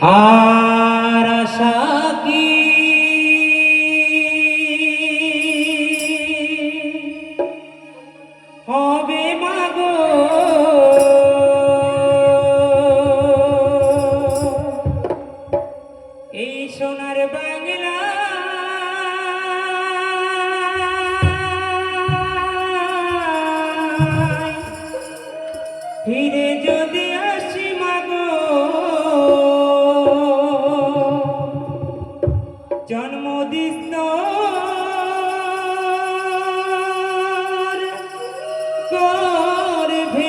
আর আশা কি? হবে মাগো। এই সোনার বাংলা ফিরে যদি আসি জন্ম দিস করবে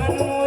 ಜಗನ್ನು